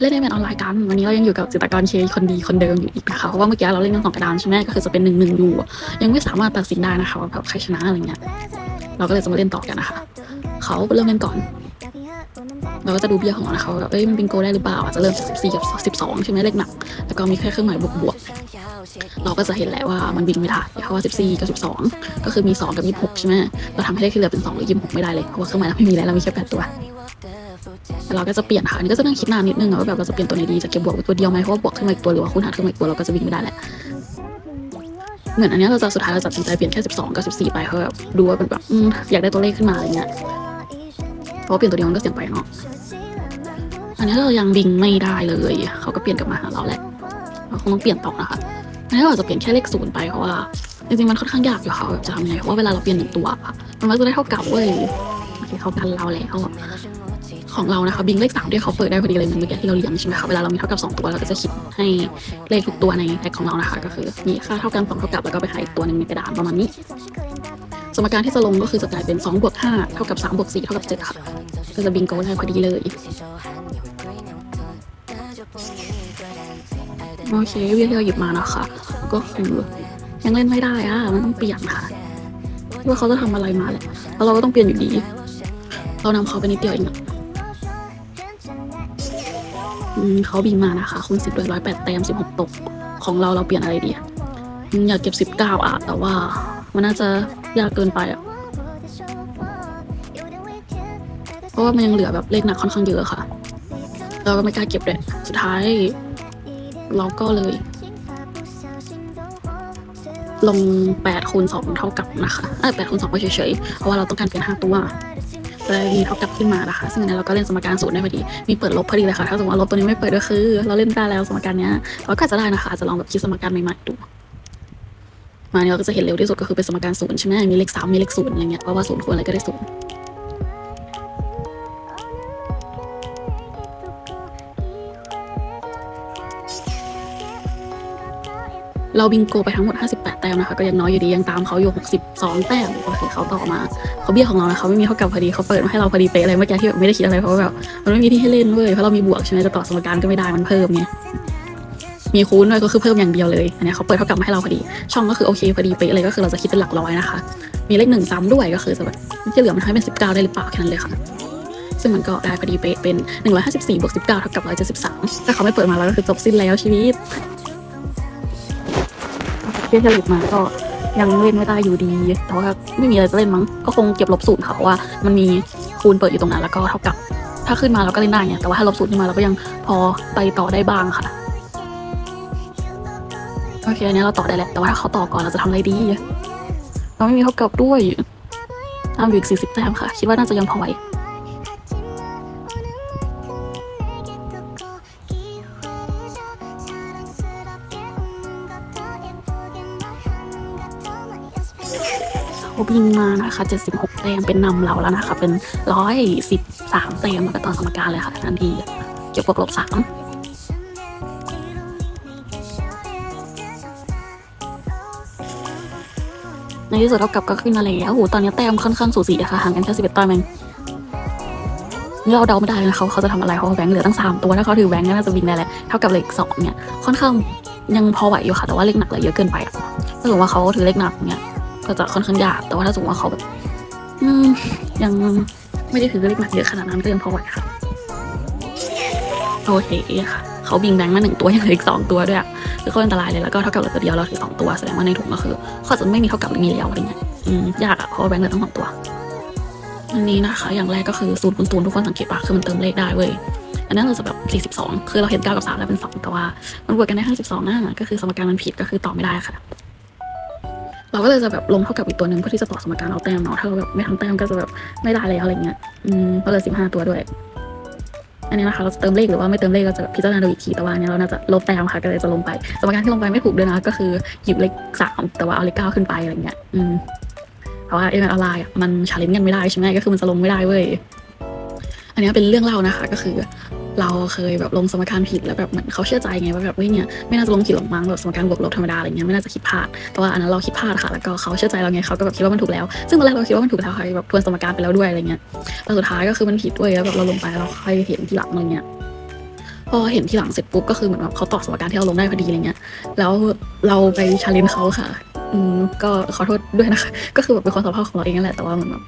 เล่นในแมนออนไลน์กัน วันนี้เรายังอยู่กับจิตรกรเคคนดีคนเดิมอยู่อีกนะคะเพราะว่าเมื่อกี้เราเล่นกันสองกระดานใช่ไหมก็คือจะเป็นหนึ่งหนึ่งอยู่ ยังไม่สามารถตัดสินได้นะคะว่าแบบใครชนะอะไรเงี้ย เราก็เลยจะมาเล่นต่อกันนะคะ เขาเริ่มเล่นก่อน เราก็จะดูเบี้ยของเรานะคะว่าแบบเอ้ยมันเป็นโกได้หรือเปล่าอาจจะเริ่มจาก14กับ12ใช่ไหมเลขหนักแล้วก็มีแค่เครื่องหมายบวกบวกๆเราก็จะเห็นแหละว่ามันบินไม่ได้เพราะว่า 14 กับ 12 ก็คือมี 2 กับ 26 ใช่ไหมเราทำให้เลขที่เหลือเป็น 2 หรือ 26 ไม่ได้เลย เพราะว่าเครื่องหมายเราไม่มีแล้วเรามีแค่8ตัว เราก็จะเปลี่ยนค่ะอันนี้ก็จะนั่งคิดนานนิดนึงอะว่าแบบเราจะเปลี่ยนตัวไหนดีจะเก็บบวกตัวเดียวไหมเพราะว่าบวกขึ้นมาอีกตัวหรือว่าคูณหารขึ้นมาอีกตัวเราก็จะวิ่งไม่ได้แหละเหมือนอันนี้เราจะสุดท้ายเราตัดสินใจเปลี่ยนแค่ 12 กับ 14 ไปเพราะแบบดูว่าเป็นแบบอยากได้ตัวเลขขึ้นมาอะไรเงี้ยเพราะเปลี่ยนตัวเดียวมันก็เสี่ยงไปเนาะอันนี้เรายังบิงไม่ได้เลยเขาก็เปลี่ยนกลับมาหาเราแหละเราคงต้องเปลี่ยนต่อนะคะอันนี้เราจะเปลี่ยนแค่เลขศูนย์ไปเพราะว่าจริงๆมันค่อนข้างยากอยู่ค่ะแบบจะทำยังไงเพราะว่าเวลาเราเปลี่ยนหนึ่งตัวมันมักจะได้เท่าเกับเว้ยโอเคเขากันเราแล้ว ของเรานะคะบิงเลขสามที่เขาเปิดได้พอดีเลยเหมือนเมื่อกี้ที่เราเรียนใช่ไหมคะเวลาเรามีเท่ากับสองตัวเราก็จะคิดให้เลขทุกตัวในแท็กของเรานะคะ ก็คือมีค่าเท่ากันสองเท่ากับแล้วก็ไปหาอีกตัวหนึ่งในกระดานประมาณนี้ สมการที่จะลงก็คือจะกลายเป็น2บวก5เท่ากับ3บวก4เท่ากับ7ค่ะก็จะบิงโกได้พอดีเลยโอเควิธีที่เราหยิบมานะคะ ก็คือยังเล่นไม่ได้อะมันต้องเปลี่ยนค่ะว่าเขาจะทำอะไรมาแหละแล้วเราก็ต้องเปลี่ยนอยู่ดี เรานำเขาไปนิดเดียวเองอะ เขาบินมานะคะคูณสิบด้วยร้อยแปดแต้มสิบหกตก ของเราเราเปลี่ยนอะไรดีอะอืมอยากเก็บสิบเก้าอะแต่ว่ามันน่าจะยากเกินไปอะเพราะว่ามันยังเหลือแบบเลขหนักค่อนข้างเยอะค่ะ เราก็ไม่กล้าเก็บเลยสุดท้าย เราก็เลย ลง8คูณ2เท่ากับนะคะเออ8คูณ2ไปเฉยๆ เพราะว่าเราต้องการเป็น 5 ตัว เลยมีเท่ากับขึ้นมานะคะ ซึ่งอันนี้เราก็เล่นสมการศูนย์ได้พอดี มีเปิดลบพอดีเลยค่ะ ถ้าสมมติว่าลบตัวนี้ไม่เปิดก็คือ เราเล่นได้แล้วสมการเนี้ยเราก็จจะได้นะคะ อาจจะลองแบบคิดสมการใหม่ๆดู มาเนี่ยเราก็จะเห็นเร็วที่สุดก็คือเป็นสมการศูนย์ใช่ไหมมีเลขสามมีเลขศูนย์อะไรเงี้ย เพราะว่าศูนย์คูณอะไรก็ได้ศูนย์ เราบิงโกไปทั้งหมด 58 แต้มนะคะ ก็ยังน้อยอยู่ดียังตามเขาอยู่ 62 แต้มโอเคเขาต่อมาเขาเบี้ยของเรานะเขาไม่มีเท่ากับพอดีเขาเปิดมาให้เราพอดีเป๊ะเลยเมื่อกี้ที่แบบไม่ได้คิดอะไรเพราะว่าแบบมันไม่มีที่ให้เล่นเว้ยเพราะเรามีบวกใช่ไหมจะต่อสมการก็ไม่ได้มันเพิ่มไงมีคูณด้วยก็คือเพิ่มอย่างเดียวเลยอันนี้เขาเปิดเท่ากับมาให้เราพอดี ช่องก็คือโอเคพอดีเป๊ะเลยก็คือเราจะคิดเป็นหลักร้อยนะคะ มีเลขหนึ่งซ้ำด้วยก็คือจะแบบที่เหลือมันให้เป็น 19 ได้หรือเปล่าแค่นั้นเลยค่ะซึ่งมันก็ได้พอดีเป๊ะเป็น 154บวก19เท่ากับ173ถ้าเขาไม่เปิดมาแล้วก็คือจบสิ้นแล้วชีวิต เที่ยวเฉลิมมาก็ยังเล่นไม่ได้อยู่ดีแต่ว่าไม่มีอะไรจะเล่นมั้งก็คงเก็บลบศูนย์เขาว่า มันมีคูณเปิดอยู่ตรงนั้นแล้วก็เท่ากับ ถ้าขึ้นมาเราก็เล่นได้ไงแต่ว่าถ้าลบศูนย์ขึ้นมาเราก็ยังพอไปต่อได้บ้างค่ะโอเคอันนี้เราต่อได้แหละแต่ว่าถ้าเขาต่อก่อนเราจะทำอะไรดีเราไม่มีเท่ากับด้วยทำอยู่อีกสี่สิบแต้มค่ะ คิดว่าน่าจะยังพอไหว เขาบินมานะคะ76แต้มเป็นนำเราแล้วนะคะ เป็นร้อยสิบสามแต้มมาต่อสมการเลยค่ะทันทีเก็บบวกลบสามในที่สุดเท่ากับก็ขึ้นมาแล้วโอ้โหตอนนี้แต้มค่อนข้างสูสีอะค่ะห่างกันแค่สิบเอ็ดแต้มเองเราเดาไม่ได้เลยนะเขาเขาจะทำอะไรเพราะแบงค์เหลือตั้งสามตัวถ้าเขาถือแบงค์ก็น่าจะบินได้แหละเท่ากับเลขสองเนี่ยค่อนข้างยังพอไหวอยู่ค่ะแต่ว่าเลขหนักเหลือเยอะเกินไปอะถ้าสมมติว่าเขาถือเลขหนักเนี่ย ก็จะค่อนข้างยากแต่ว่าถ้าสมมติว่าเขาแบบยังไม่ได้ถือเลขหนักเยอะขนาดนั้นก็ยังพอไหวค่ะโอเคค่ะเขาบิงแบงค์มาหนึ่งตัวยังเหลืออีกสองตัวด้วยคือโคตรอันตรายเลยแล้วก็เท่ากับเหลือตัวเดียวเราถือสองตัวแสดงว่าในถุงก็คือเขาอจะไม่มีเท่ากับหรือมีแล้วอะไรเงี้ยยากอะเพราะแบงค์เหลือตั้งสองตัวอันนี้นะคะ อย่างแรกก็คือศูนย์คูณศูนย์ทุกคนสังเกตปะคือมันเติมเลขได้เว้ยอันนั้นเราจะแบบ42 คือเราเห็น9กับ3แล้วเป็น 2 แต่ว่า มันบวกกันได้52อะก็คือสมการมันผิดก็คือตอบไม่ได้ค่ะ เราก็เลยจะแบบลงเท่ากับอีกตัวหนึ่งเพื่อที่จะต่อสมการเอาแต้มเนาะถ้าเราแบบไม่ทำแต้มก็จะแบบไม่ได้แล้วอะไรเงี้ยอืมก็เลยสิบห้าตัวด้วยอันนี้นะคะเราจะเติมเลขหรือว่าไม่เติมเลขก็จะแบบพิจารณาดูอีกทีแต่ว่าอันนี้เราน่าจะลบแต้มค่ะก็เลยจะลงไป สมการที่ลงไปไม่ถูกด้วยนะก็คือหยิบเลขสามแต่ว่าเอาเลขเก้าขึ้นไปอะไรเงี้ยอืมเพราะว่าเอ็มออนไลน์อะมันชาเลนจ์กันไม่ได้ใช่ไหมก็คือมันจะลงไม่ได้เว้ยอันนี้เป็นเรื่องเล่านะคะ ก็คือ เราเคยแบบลงสมการผิดแล้วแบบเหมือนเขาเชื่อใจไงว่าแบบเฮ้ยเนี่ยไม่น่าจะลงผิดหรอกมั้งแบบสมการบวกลบธรรมดาอะไรเงี้ยไม่น่าจะคิดพลาดแต่ว่าอันนั้นเราคิดพลาดค่ะแล้วก็เขาเชื่อใจเราไงเขาก็แบบคิดว่ามันถูกแล้ว ซึ่งตอนแรกเราคิดว่ามันถูกแล้วค่ะแบบทวนสมการไปแล้วด้วยอะไรเงี้ยแต่สุดท้ายก็คือมันผิดด้วยแล้วแบบเราลงไปเราค่อยเห็นทีหลังอะไรเงี้ยพอเห็นทีหลังเสร็จปุ๊บก็คือเหมือนแบบเขาตอบสมการที่เราลงได้พอดีอะไรเงี้ย แล้วเราไปชาเลนจ์เขาค่ะ อืมก็ขอโทษด้วยนะคะ ก็คือแบบเป็นความสัมพันธ์ของเราเองนั่นแหละแต่ว่าเหมือนแบบ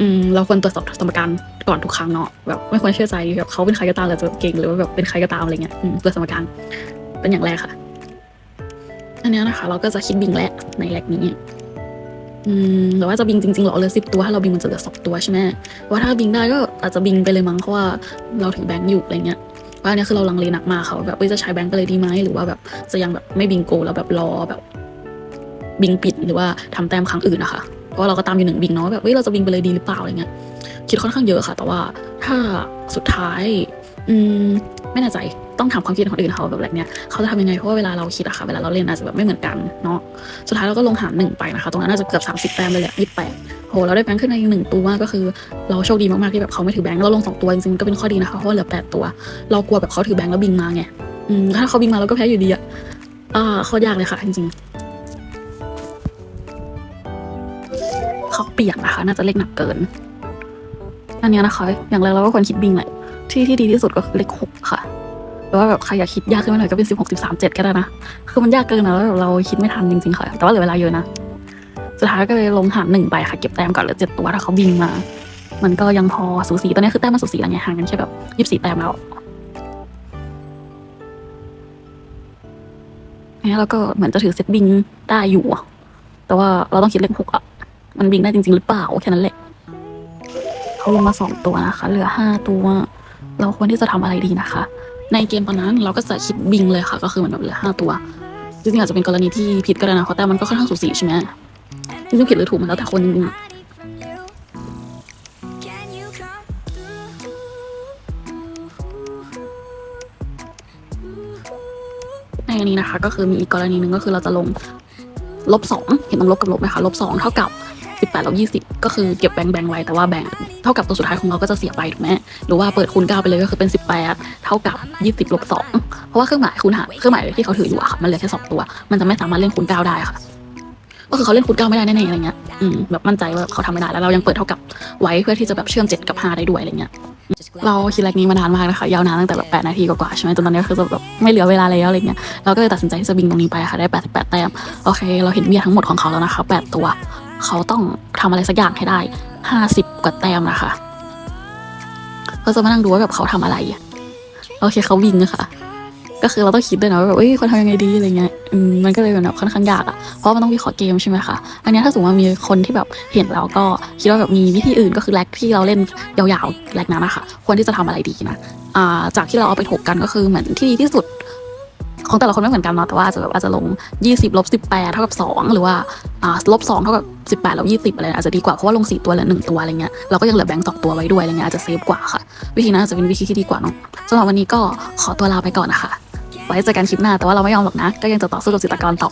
อืมเราควรตรวจสอบสมการก่อนทุกครั้งเนาะแบบไม่ควรเชื่อใจแบบเขาเป็นใครก็ตามเราจะเก่งหรือว่าแบบเป็นใครก็ตามอะไรเงี้ยอืมตรวจสมการเป็นอย่างแรกค่ะ อันนี้นะคะ เราก็จะคิดบิงแหละในแลกนี้อืมแต่ว่าจะบิงจริงๆหรอเหลือสิบตัวถ้าเราบิงมันจะเหลือสองตัวใช่ไหมว่าถ้าบิงได้ก็อาจจะบิงไปเลยมั้งเพราะว่าเราถือแบงค์อยู่อะไรเงี้ยว่าอันเนี้ยคือเราลังเลหนักมากค่ะว่าแบบจะใช้แบงค์ไปเลยดีไหมหรือว่าแบบจะยังแบบไม่บิงโกแล้วแบบรอแบบบิงปิดหรือว่าทำแต้มครั้งอื่นนะคะ เพราะว่าเราก็ตามอยู่หนึ่งบิงเนาะแบบเอ้ยเราจะบิงไปเลยดีหรือเปล่าอะไรเงี้ยคิดค่อนข้างเยอะค่ะ แต่ว่าถ้าสุดท้าย อืมไม่แน่ใจต้องถามความคิดของคนอื่นเขาแบบแบบเนี้ยเขาจะทำยังไงเพราะว่าเวลาเราคิดอะค่ะเวลาเราเล่นอาจจะแบบไม่เหมือนกันเนาะสุดท้ายเราก็ลงหารหนึ่งไปนะคะ ตรงนั้นน่าจะเกือบสามสิบ30แต้มเลยแหละยี่แปดโหเราได้แบงค์ขึ้นมาอีกหนึ่งตัวก็คือ เราโชคดีมากๆที่แบบเขาไม่ถือแบงค์เราลงสองตัวจริงๆก็เป็นข้อดีนะคะเพราะว่าเหลือแปดตัว เรากลัวแบบเขาถือแบงค์แล้วบิงมาไงอืมถ้าเขาบิงมาเราก็แพ้อยู่ดีอะอ่าข้อยากเลยค่ะจริงๆ เปลี่ยนนะคะ น่าจะเลขหนักเกิน อันนี้นะคะ อย่างแรกเราก็ควรคิดบิงแหละที่ที่ดีที่สุดก็คือเลขหกค่ะหรือว่าแบบใครอยากคิดยากขึ้นมาหน่อยก็เป็นสิบหกสิบสามเจ็ดก็ได้นะ คือมันยากเกินนะแล้วแบบเราคิดไม่ทันจริงๆค่ะ แต่ว่าเหลือเวลาเยอะนะ สุดท้ายก็เลยลงหารหนึ่งไปค่ะ เก็บแต้มก่อนเหลือเจ็ดตัวถ้าเขาบินมา มันก็ยังพอสูสีตอนนี้คือแต้มมันสูสีแล้วไงห่างกันแค่แบบยี่สิบสี่แต้มแล้วเนี่ยเราก็เหมือนจะถือเซตบิงได้อยู่ แต่ว่าเราต้องคิดเลขหกอะ มันบิงได้จริง ๆ หรือเปล่าแค่นั้นแหละเขาลงมาสองตัวนะคะ เหลือห้าตัว เราควรที่จะทำอะไรดีนะคะ ในเกมตอนนั้นเราก็จะคิดบิงเลยค่ะ ก็คือเหมือนแบบเหลือห้าตัวจริงๆอาจจะเป็นกรณีที่ผิดก็ได้นะเพราะแต่มันก็ค่อนข้างสูสีใช่ไหมจริงๆผิดหรือถูกมันแล้วแต่คนจริงๆอะ Can you come through? ในอันนี้นะคะ ก็คือมีอีกกรณีหนึ่งก็คือเราจะลงลบสองเห็นตรงลบกับลบไหมคะลบสองเท่ากับิบแปดลบยี่สิบก็คือเก็บแบงค์แบงค์ไว้แต่ว่าแบงค์เท่ากับตัวสุดท้ายของเราก็จะเสียไปถูกไหมหรือว่าเปิดคูณเก้าไปเลยก็คือเป็นสิบแปดเท่ากับยี่สิบลบสองเพราะว่าเครื่องหมายคูณหารเครื่องหมายที่เขาถืออยู่อะค่ะมันเหลือแค่สองตัว มันจะไม่สามารถเล่นคูณเก้าได้ค่ะก็คือเขาเล่นคูณเก้าไม่ได้แน่ๆอะไรเงี้ย อืมแบบมั่นใจว่าเขาทำไม่ได้แล้วเรายังเปิดเท่ากับไว้เพื่อที่จะแบบเชื่อมเจ็ดกับห้าได้ด้วยอะไรเงี้ย เราคิดแรกนี้มานานมากนะคะยาวนานตั้งแต่แบบแปดนาทีกว่าๆใช่ไหมจนตอนนี้คือแบบไม่เหลือเวลาแล้วอะไรเงี้ยเราก็เลยตัดสินใจที่จะบิงตรงนี้ไปค่ะได้แปดสิบแปดแต้มโอเค เราเห็นเบียทั้งหมดของเขาแล้วนะคะแปดตัว เขาต้องทำอะไรสักอย่างให้ได้ห้าสิบกว่าแต้มนะคะเราจะมานั่งดูว่าแบบเขาทำอะไรโอเคเขาบิงอะคะก็คือเราต้องคิดด้วยนะว่าแบบเอ้ยคนทำยังไงดีอะไรเงี้ยมันก็เลยแบบค่อนข้างยากอะเพราะมันต้องวิเคราะห์เกมใช่ไหมคะอันนี้ถ้าสมมติว่ามีคนที่แบบเห็นแล้วก็คิดว่าแบบมีวิธีอื่นก็คือแลกที่เราเล่นยาวๆแลกนั้นนะคะควรที่จะทำอะไรดีนะจากที่เราเอาไปถกกันก็คือเหมือนที่ดีที่สุด ของแต่ละคนไม่เหมือนกันเนาะแต่ว่าอาจจะแบบอาจจะลง 20ลบ18 เท่ากับ 2 หรือว่าอ่าลบ2เท่ากับ 18ลบ20อะไรอาจจะดีกว่าเพราะว่าลง 4 ตัวเหลือ1ตัวอะไรเงี้ยเราก็ยังเหลือแบงค์สองตัวไว้ด้วยอะไรเงี้ยอาจจะเซฟกว่าค่ะ วิธีนั้นอาจจะเป็นวิธีที่ดีกว่าเนาะสำหรับวันนี้ก็ขอตัวลาไปก่อนนะคะไว้เจอกันคลิปหน้าแต่ว่าเราไม่ยอมหรอกนะ ก็ยังจะต่อสู้กับจิตกรต่อ